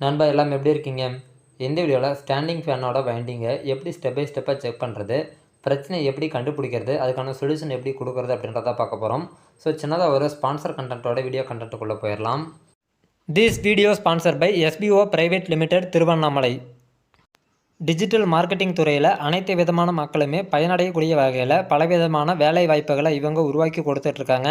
நண்பா எல்லாம் எப்படி இருக்கீங்க? இந்த வீடியோவில் ஸ்டாண்டிங் ஃபேனோட வைண்டிங்கை எப்படி ஸ்டெப் பை ஸ்டெப்பாக செக் பண்ணுறது பிரச்சனை எப்படி கண்டுபிடிக்கிறது அதுக்கான சொல்யூஷன் எப்படி கொடுக்குறது அப்படின்றத பார்க்க போகிறோம் ஸோ சின்னதாக ஒரு ஸ்பான்சர் கண்டென்ட்டோட வீடியோ கண்டென்ட்டுக்குள்ளே போயிடலாம். This video sponsor by SPO private limited Tiruvannamalai digital marketing துறையில் அனைத்து விதமான மக்களுமே பயனடையக்கூடிய வகையில் பலவிதமான வேலை வாய்ப்புகளை இவங்க உருவாக்கி கொடுத்துட்ருக்காங்க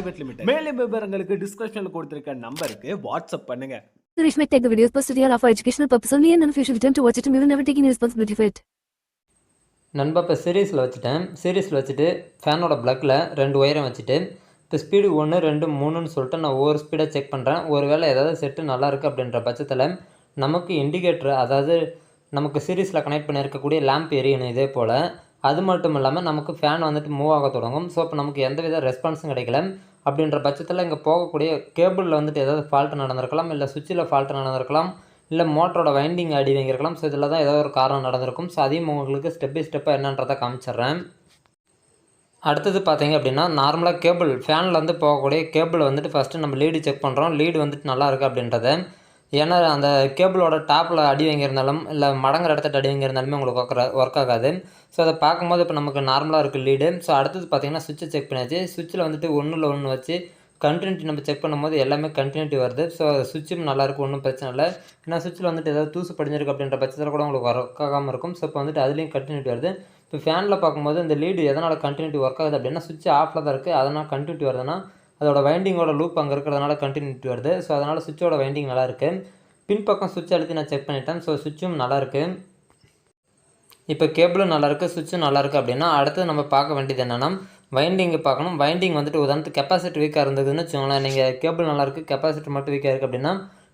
limited மேலும் விவரங்களுக்கு டிஸ்கிரிப்ஷன்ல கொடுத்திருக்க நம்பருக்கு வாட்ஸ்அப் பண்ணுங்க. Suresh may take the videos posted here are for educational purpose only and you should attempt to watch it and we will never take any responsibility for it. நண்பா இப்போ சீரீஸில் வச்சுட்டேன். சீரீஸில் வச்சுட்டு ஃபேனோட ப்ளக்கில் ரெண்டு ஒயரை வச்சுட்டு இப்போ ஸ்பீடு ஒன்று ரெண்டு மூணுன்னு சொல்லிட்டு நான் ஒவ்வொரு ஸ்பீடாக செக் பண்ணுறேன் ஒருவேளை ஏதாவது செட்டு நல்லா இருக்குது அப்படின்ற பட்சத்தில் நமக்கு இண்டிகேட்டர் அதாவது நமக்கு சீரீஸில் கனெக்ட் பண்ணியிருக்கக்கூடிய லேம்ப் எரியணும் இதே போல் அது மட்டும் இல்லாமல் நமக்கு ஃபேன் வந்துட்டு மூவ் ஆக தொடங்கும். ஸோ இப்போ நமக்கு எந்த வித ரெஸ்பான்ஸும் கிடைக்கல. அப்படின்ற பட்சத்தில் இங்கே போகக்கூடிய கேபிளில் வந்துட்டு ஏதாவது ஃபால்ட் நடந்திருக்கலாம் இல்லை சுவிட்சில் ஃபால்ட் நடந்திருக்கலாம் இல்லை மோட்டரோட வைண்டிங் அடி வாங்கியிருக்கலாம். ஸோ இதில் தான் ஏதோ ஒரு காரணம் நடந்திருக்கும். ஸோ அதையும் உங்களுக்கு ஸ்டெப் பை ஸ்டெப்பாக என்னன்றதை காமிச்சிடுறேன். அடுத்தது பார்த்தீங்க அப்படின்னா நார்மலாக கேபிள் ஃபேனில் வந்து போகக்கூடிய கேபிள் வந்துட்டு ஃபஸ்ட்டு நம்ம லீடு செக் பண்ணுறோம் லீடு வந்துட்டு நல்லா இருக்குது அப்படின்றத ஏன்னா அந்த கேபிளோட டாப்பில் அடி வாங்கியிருந்தாலும் இல்லை மடங்குற இடத்துல அடி வாங்கியிருந்தாலுமே உங்களுக்கு ஒர்க் ஒர்க் ஆகாது. ஸோ அதை பார்க்கும்போது இப்போ நமக்கு நார்மலாக இருக்குது லீடு ஸோ அடுத்தது பார்த்தீங்கன்னா சுவிட்சை செக் பண்ணியாச்சு. சுவிட்சில் வந்துட்டு ஒன்றில் ஒன்று வச்சு கண்டினியூட்டி நம்ம செக் பண்ணும்போது எல்லாமே கண்டினியூட்டி வருது. ஸோ சுவிட்சும் நல்லாயிருக்கும் ஒன்றும் பிரச்சனை இல்லை. ஏன்னா சுவிட்சில் வந்துட்டு ஏதாவது தூசு படிஞ்சிருக்கு அப்படின்ற பட்சத்தில் கூட உங்களுக்கு ஒர்க் ஆகாமல் இருக்கும். ஸோ இப்போ வந்துட்டு அதுலேயும் கண்டினியூட்டி வருது. இப்போ ஃபேனில் பார்க்கும்போது இந்த லீடு எதனால் கண்டினியூட்டி ஒர்க் ஆகுது அப்படின்னா சுவிட்ச் ஆஃபில் தான் இருக்குது அதனால் கண்டினியூட்டி வருதுன்னா அதோட வைண்டிங்கோட லூப் அங்கே இருக்கிறதுனால கண்டினியூட்டி வருது. ஸோ அதனால் சுவிட்சோட வைண்டிங் நல்லா இருக்குது பின்பக்கம் சுவிட்ச் அழுத்தி நான் செக் பண்ணிட்டேன். ஸோ சுவிட்சும் நல்லாயிருக்கு. இப்போ கேபிளும் நல்லாயிருக்கு சுவிட்சும் நல்லாயிருக்கு அப்படின்னா அடுத்து நம்ம பார்க்க வேண்டியது என்னென்னா வைண்டிங்கு பார்க்கணும். வைண்டிங் வந்துட்டு உதாரணத்துக்கு கெப்பாசிட்டி வீக்காக இருந்ததுன்னு வச்சுக்கோங்களேன். நீங்கள் கேபிள் நல்லா இருக்குது கெப்பாசிட்டி மட்டும் வீக்காக இருக்குது அப்படின்னா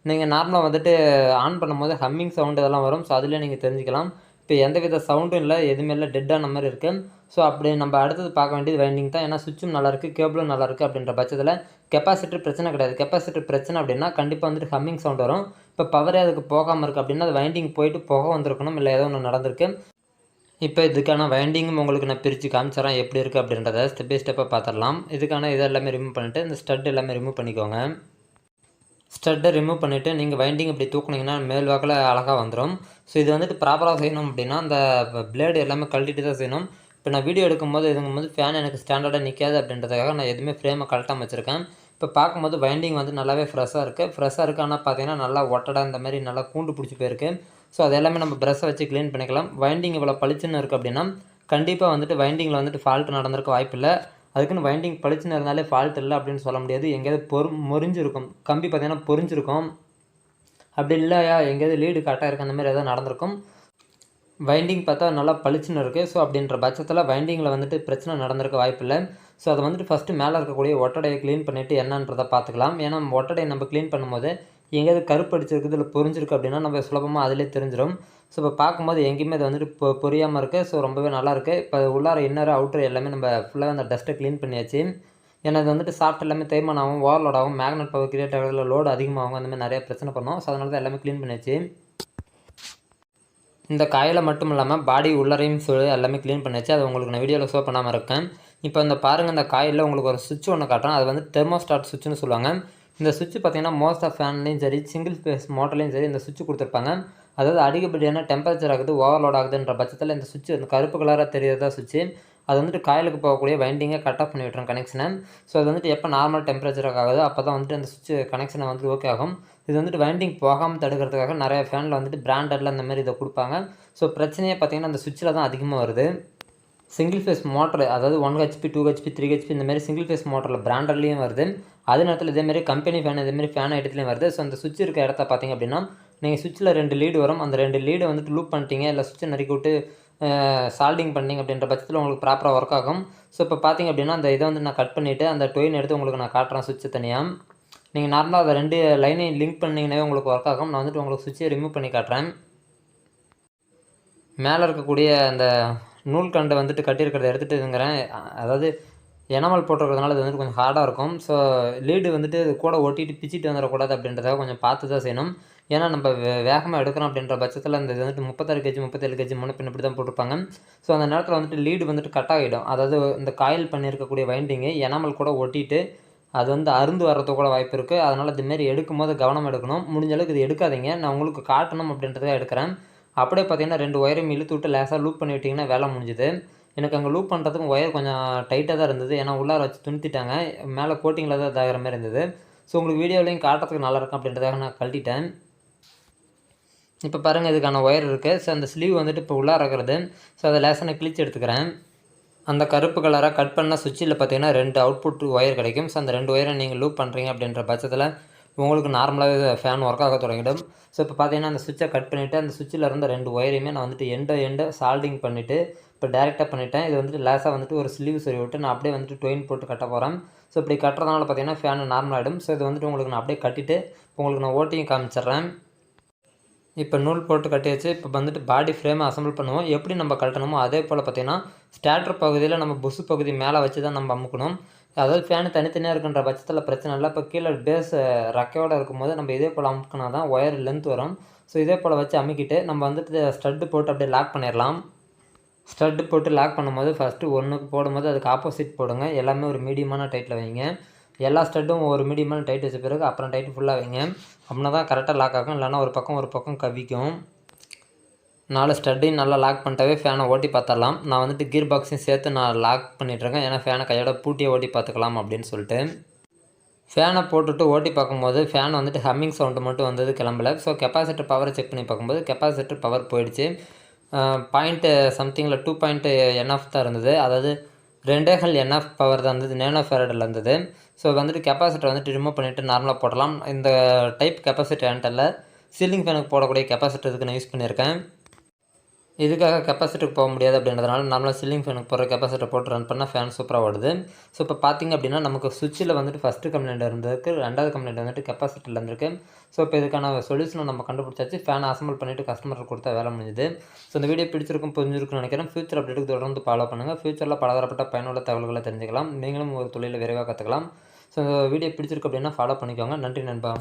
நீங்கள் நார்மலாக வந்துட்டு ஆன் பண்ணும்போது ஹம்மிங் சவுண்டு இதெல்லாம் வரும். ஸோ அதுலேயே நீங்கள் தெரிஞ்சுக்கலாம். இப்போ எந்தவித சவுண்டும் இல்லை எதுவுமே இல்லை டெட்டான மாதிரி இருக்குது ஸோ அப்படி நம்ம அடுத்தது பார்க்க வேண்டியது வைண்டிங் தான். ஏன்னா சுவிட்சும் நல்லா இருக்குது கேபிளும் நல்லாயிருக்கு அப்படின்ற பட்சத்தில் கெப்பாசிட்டர் பிரச்சனை கிடையாது. கெப்பாசிட்டர் பிரச்சனை அப்படின்னா கண்டிப்பாக வந்துட்டு ஹம்மிங் சவுண்ட் வரும். இப்போ பவரே அதுக்கு போகாமல் இருக்குது அப்படின்னா அது வைண்டிங் போயிட்டு போக வந்திருக்கணும். இல்லை ஏதோ ஒன்று நடந்திருக்கு. இப்போ இதுக்கான வைண்டிங்கும் உங்களுக்கு நான் பிரித்து காமிச்சிடறேன் எப்படி இருக்குது அப்படின்றத ஸ்டெப் பை ஸ்டெப்பாக பார்த்துடலாம். இதுக்கான இது எல்லாமே ரிமூவ் பண்ணிவிட்டு இந்த ஸ்டட் எல்லாமே ரிமூவ் பண்ணிக்கோங்க. ஸ்டட்டை ரிமூவ் பண்ணிவிட்டு நீங்கள் வைண்டிங் இப்படி தூக்குனீங்கன்னா மேல் வாக்கில் அழகாக வந்துடும் ஸோ இது வந்துட்டு ப்ராப்பராக செய்யணும் அப்படின்னா அந்த பிளேடு எல்லாமே கழட்டிட்டு தான் செய்யணும். இப்போ நான் வீடியோ எடுக்கும்போது இதுங்கும்போது ஃபேன் எனக்கு ஸ்டாண்டர்டாக நிற்காது அப்படின்றதுக்காக நான் எதுவுமே ஃப்ரேமை கழட்டாமல் வச்சுருக்கேன். இப்போ பார்க்கும்போது வைண்டிங் வந்து நல்லாவே ஃப்ரெஷ்ஷாக இருக்குது ஃப்ரெஷ்ஷாக இருக்குது ஆனால் பார்த்தீங்கன்னா நல்லா ஒட்டடாக இந்த மாதிரி நல்லா கூண்டு பிடிச்சி போயிருக்கு. ஸோ அது எல்லாமே நம்ம ப்ரெஷ்ஷை வச்சு க்ளீன் பண்ணிக்கலாம். வைண்டிங் இவ்வளோ பளிச்சுன்னு இருக்குது அப்படின்னா கண்டிப்பாக வந்துட்டு வைண்டிங்கில் வந்துட்டு ஃபால்ட் நடந்திருக்க வாய்ப்பில்லை. அதுக்குன்னு வைண்டிங் பளிச்சுன்னு இருந்தாலே ஃபால்ட் இல்லை அப்படின்னு சொல்ல முடியாது. எங்கேயாவது பொறு முறிஞ்சிருக்கும். கம்பி பார்த்தீங்கன்னா பொறிஞ்சிருக்கும். அப்படி இல்லையா? எங்கேயாவது லீடு கரெக்டாக இருக்கு அந்த மாதிரி ஏதாவது நடந்திருக்கும். வைண்டிங் பார்த்தா நல்லா பளிச்சுன்னு இருக்குது ஸோ அப்படின்ற பட்சத்தில் வைண்டிங்கில் வந்துட்டு பிரச்சனை நடந்திருக்க வாய்ப்பில்லை ஸோ அதை வந்துட்டு ஃபஸ்ட்டு மேலே இருக்கக்கூடிய ஒட்டடையை க்ளீன் பண்ணிவிட்டு என்னன்றதை பார்த்துக்கலாம். ஏன்னா ஒட்டடையை நம்ம க்ளீன் பண்ணும்போது எங்கேயாவது கருப்பு அடிச்சிருக்குது இல்லை புரிஞ்சிருக்கு அப்படின்னா நம்ம சுலபமாக அதிலே தெரிஞ்சிடும் ஸோ இப்போ பார்க்கும்போது எங்கேயுமே அது வந்துட்டு பொ பொரியாமல் இருக்குது ஸோ ரொம்பவே நல்லாயிருக்கு இப்போ உள்ளார இன்னர் அவுட்ரு எல்லாமே நம்ம ஃபுல்லாக அந்த டஸ்ட்டை க்ளீன் பண்ணியாச்சு. ஏன்னா அது வந்துட்டு சாஃப்ட் எல்லாமே தேய்மானாகவும் ஓவர்லோட் ஆகும் மேக்னட் பவர் கிரியேட் ஆகிறதுல லோடு அதிகமாகும். அந்த மாதிரி நிறைய பிரச்சனை பண்ணோம். ஸோ அதனால தான் எல்லாமே க்ளீன் பண்ணியாச்சு. இந்த காயில் மட்டும் இல்லாமல் பாடி உள்ளரையும் சொல்லி எல்லாமே க்ளீன் பண்ணியாச்சு. அது உங்களுக்கு நான் வீடியோவில் ஷோ பண்ணாமல் இருக்கேன். இப்போ இந்த பாருங்கள் இந்த காயில் உங்களுக்கு ஒரு சுவிட்ச் ஒன்று காட்டுறேன். அது வந்து தெர்மோஸ்டாட் சுவிட்ச்னு சொல்லுவாங்க. இந்த சுவிட்ச் பார்த்திங்கன்னா மோஸ்ட் ஆஃப் ஃபேன்லேயும் சரி சிங்கிள் ஃபேஸ் மோட்டர்லேயும் சரி இந்த சுவிட்ச் கொடுத்துருப்பாங்க. அதாவது அதிகப்படியான டெம்பரேச்சர் ஆகுது ஓவர்லோட் ஆகுதுன்ற பட்சத்தில் இந்த சுவிட்ச் இந்த கருப்பு கலராக தெரியுறதா சுவிட்ச் அது வந்துட்டு காயிலுக்கு போகக்கூடிய வைண்டிங்கை கட் ஆஃப் பண்ணி விட்டுரும் கனெக்ஷனை ஸோ அது வந்துட்டு எப்போ நார்மல் டெம்பரேச்சராக ஆகுது அப்போ தான் வந்துட்டு அந்த சுவிட்ச் கனெக்ஷனை வந்து ஓகே ஆகும். இது வந்துட்டு வைண்டிங் போகாமல் தடுக்கிறதுக்காக நிறைய ஃபேனில் வந்துட்டு பிராண்டடில் அந்த மாதிரி இதை கொடுப்பாங்க. ஸோ பிரச்சனையே பார்த்தீங்கன்னா அந்த சுவிட்சில் தான் அதிகமாக வருது. சிங்கிள் ஃபேஸ் மோட்டர் அதாவது one HP two HP three HP இந்த மாதிரி சிங்கிள் ஃபேஸ் மோட்டரில் பிராண்டட்லேயும் வருது. அதே நேரத்தில் இதேமாரி கம்பெனி ஃபேன் இதேமாரி ஃபேன் ஐட்டத்துலேயும் வருது. ஸோ அந்த சுவிட்ச் இருக்க இடத்த பார்த்தீங்க அப்படின்னா நீங்கள் சுவிட்சில் ரெண்டு லீடு வரும். அந்த ரெண்டு லீடை வந்துட்டு லூப் பண்ணிட்டீங்க. இல்லை சுவிட்சை நறுக்கி விட்டு சால்டிங் பண்ணிங்க அப்படின்ற பட்சத்தில் உங்களுக்கு ப்ராப்பராக ஒர்க் ஆகும். ஸோ இப்போ பார்த்தீங்க அப்படின்னா அந்த இதை வந்து நான் கட் பண்ணிவிட்டு அந்த டொயின் எடுத்து உங்களுக்கு நான் காட்டுறேன் சுவிட்சை தனியாக நீங்கள் நார்மலாக அதை ரெண்டு லைனையும் லிங்க் பண்ணிங்கனாவே உங்களுக்கு ஒர்க் ஆகும். நான் வந்துட்டு உங்களுக்கு சுவிட்சை ரிமூவ் பண்ணி காட்டுறேன். மேலே இருக்கக்கூடிய அந்த நூல்கண்டை வந்துட்டு கட்டியிருக்கிறத எடுத்துகிட்டு இதுங்கிறேன். அதாவது எனமல் போட்டிருக்கிறதுனால இது வந்துட்டு கொஞ்சம் ஹார்டாக இருக்கும். ஸோ லீடு வந்துட்டு கூட ஒட்டிட்டு பிச்சிட்டு வந்துடக்கூடாது அப்படின்றத கொஞ்சம் பார்த்து தான் செய்யணும். ஏன்னா நம்ம வே வேகமாக எடுக்கிறோம் அப்படின்ற பட்சத்தில் அந்த இது வந்துட்டு முப்பத்தாறு கேஜி முப்பத்தேழு கேஜி முன்ன பின் இப்படி தான் போட்டிருப்பாங்க. ஸோ அந்த நேரத்தில் வந்துட்டு லீடு வந்துட்டு கட் ஆகிடும். அதாவது இந்த காயில் பண்ணியிருக்கக்கூடிய வைண்டிங்கு எனாமல் கூட ஒட்டிட்டு அது வந்து அருந்து வர்றது கூட வாய்ப்பு இருக்குது அதனால் இதுமாரி எடுக்கும்போது கவனம் எடுக்கணும். முடிஞ்ச அளவுக்கு இது எடுக்காதீங்க. நான் உங்களுக்கு காட்டணும் அப்படின்றத எடுக்கிறேன். அப்படியே பார்த்தீங்கன்னா ரெண்டு ஒயரையும் இழுத்து விட்டு லேசாக லூப் பண்ணி விட்டிங்கன்னா வேலை முடிஞ்சுது. எனக்கு அங்கே லூப் பண்ணுறதுக்கு ஒயர் கொஞ்சம் டைட்டாக தான் இருந்தது. ஏன்னா உள்ளார வச்சு துணித்திட்டாங்க மேலே கோட்டிங்கில் தான் இதாகிற மாதிரி இருந்தது. ஸோ உங்களுக்கு வீடியோலையும் காட்டுறதுக்கு நல்லா இருக்கும் அப்படின்றதாக நான் கழட்டிட்டேன். இப்போ பாருங்கள் இதுக்கான ஒயர் இருக்குது ஸோ அந்த ஸ்லீவ் வந்துட்டு இப்போ உள்ளார இருக்கிறது. ஸோ அதை லேசாக நான் கிழிச்சு எடுத்துக்கிறேன். அந்த கருப்பு கலராக கட் பண்ண சுவிட்சில் பார்த்தீங்கன்னா ரெண்டு அவுட்புட் ஒயர் கிடைக்கும். ஸோ அந்த ரெண்டு ஒயரை நீங்கள் லூப் பண்ணுறீங்க அப்படின்ற பட்சத்தில் உங்களுக்கு நார்மலாகவே ஃபேன் ஒர்க் ஆக தொடங்கிடும். ஸோ இப்போ பார்த்தீங்கன்னா அந்த சுவிட்சை கட் பண்ணிவிட்டு அந்த சுவிட்சில் இருந்த ரெண்டு ஒயரையுமே நான் வந்துட்டு எண்டோ எண்டோ சால்டிங் பண்ணிவிட்டு இப்போ டேரெக்டாக பண்ணிட்டேன். இது வந்துட்டு லேசாக வந்துட்டு ஒரு ஸ்லீவ் சரி விட்டு நான் அப்படியே வந்துட்டு டொயின் போட்டு கட்ட போகிறேன் ஸோ இப்படி கட்டுறதுனால பார்த்தீங்கன்னா ஃபேன் நார்மல் ஆகிடும் ஸோ இது வந்துட்டு உங்களுக்கு நான் அப்படியே கட்டிவிட்டு உங்களுக்கு நான் ஓட்டியும் காமிச்சிடுறேன். இப்போ நூல் போட்டு கட்டியாச்சு இப்போ வந்துட்டு பாடி ஃப்ரேமை அசம்பிள் பண்ணுவோம். எப்படி நம்ம கட்டணுமோ அதே போல் பார்த்திங்கன்னா ஸ்டார்டர் பகுதியில் நம்ம புஷ் பகுதி மேலே வச்சு தான் நம்ம அமுக்கணும். அதாவது ஃபேனு தனித்தனியாக இருக்குன்ற பட்சத்தில் பிரச்சனை இல்லை. இப்போ கீழே பேஸ் ரக்கையோடு இருக்கும்போது நம்ம இதே போல் அமுக்கினா தான் ஒயர் லென்த் வரும். ஸோ இதே போல் வச்சு அமுக்கிட்டு நம்ம வந்துட்டு ஸ்டட்டு போட்டு அப்படியே லாக் பண்ணிடலாம் ஸ்டட்டு போட்டு லாக் பண்ணும்போது ஃபஸ்ட்டு ஒன்றுக்கு போடும்போது அதுக்கு ஆப்போசிட் போடுங்க. எல்லாமே ஒரு மீடியமான டைட்டில் வைங்க. எல்லா ஸ்டட்டும் ஒரு மீடியமான டைட் வச்ச பிறகு அப்புறம் டைட் ஃபுல்லாக வைங்க. அப்படின்னா தான் கரெக்டாக லாக் ஆகும். இல்லைன்னா ஒரு பக்கம் ஒரு பக்கம் கவிக்கும். நாலு ஸ்டட்டையும் நல்லா லாக் பண்ணிட்டாவே ஃபேனை ஓட்டி பார்த்துடலாம். நான் வந்துட்டு கீர் பாக்ஸையும் சேர்த்து நான் லாக் பண்ணிட்டுருக்கேன் ஏன்னா ஃபேனை கையோட பூட்டியே ஓட்டி பார்த்துக்கலாம் அப்படின்னு சொல்லிட்டு. ஃபேனை போட்டுட்டு ஓட்டி பார்க்கும்போது ஃபேன் வந்துட்டு ஹம்மிங் சவுண்டு மட்டும் வந்தது கிளம்பல. ஸோ கெப்பாசிட்டர் பவரை செக் பண்ணி பார்க்கும்போது கெப்பாசிட்டர் பவர் போயிடுச்சு. பாயிண்ட்டு சம்திங்கில் டூ பாயிண்ட்டு என்எஃப் தான் இருந்தது. அதாவது ரெண்டேகள் என்எஃப் பவர் தான் இருந்தது. நேனோ ஃபேரடில் இருந்தது. ஸோ வந்துட்டு கெப்பாசிட்டர் வந்துட்டு ரிமூவ் பண்ணிவிட்டு நார்மலாக போடலாம். இந்த டைப் கெப்பாசிட்டி என்கிட்ட சீலிங் ஃபேனுக்கு போடக்கூடிய கெப்பாசிட்டர் இதுக்கு நான் யூஸ் பண்ணியிருக்கேன். இதுக்காக கெப்பாசிட்டருக்கு போக முடியாது அப்படின்றதுனால நம்மளால் சில்லிங் ஃபேனுக்கு போகிற கெப்பாசிட்டர் போட்டு ரன் பண்ணால் ஃபேன் சூப்பராக ஓடுது. ஸோ இப்போ பார்த்திங்க அப்படின்னா நமக்கு சுவிட்சில் வந்துட்டு ஃபஸ்ட்டு கம்ப்ளைண்ட் இருந்திருக்கு ரெண்டாவது கம்ப்ளைண்ட் வந்துட்டு கெப்பாசிட்டியில் இருந்திருக்கு. ஸோ இப்போ இதுக்கான சொல்யூஷனை நம்ம கண்டுபிடிச்சாச்சு. ஃபேனை அசம்பிள் பண்ணிவிட்டு கஸ்டமருக்கு கொடுத்தா வேலை முடிஞ்சுது. ஸோ இந்த வீடியோ பிடிச்சிருக்கும் புரிஞ்சிருக்குன்னு நினைக்கிறேன். ஃபியூச்சர் அப்டேட்டுக்கு தொடர்ந்து ஃபாலோ பண்ணுங்கள் ஃபியூச்சரில் பலதரப்பட்ட பயனுள்ள தகவல்களை தெரிஞ்சுக்கலாம். நீங்களும் ஒரு தொழிலை விரைவாக கற்றுக்கலாம் ஸோ இந்த வீடியோ பிடிச்சிருக்கு அப்படின்னா ஃபாலோ பண்ணிக்கோங்க. நன்றி நண்பா.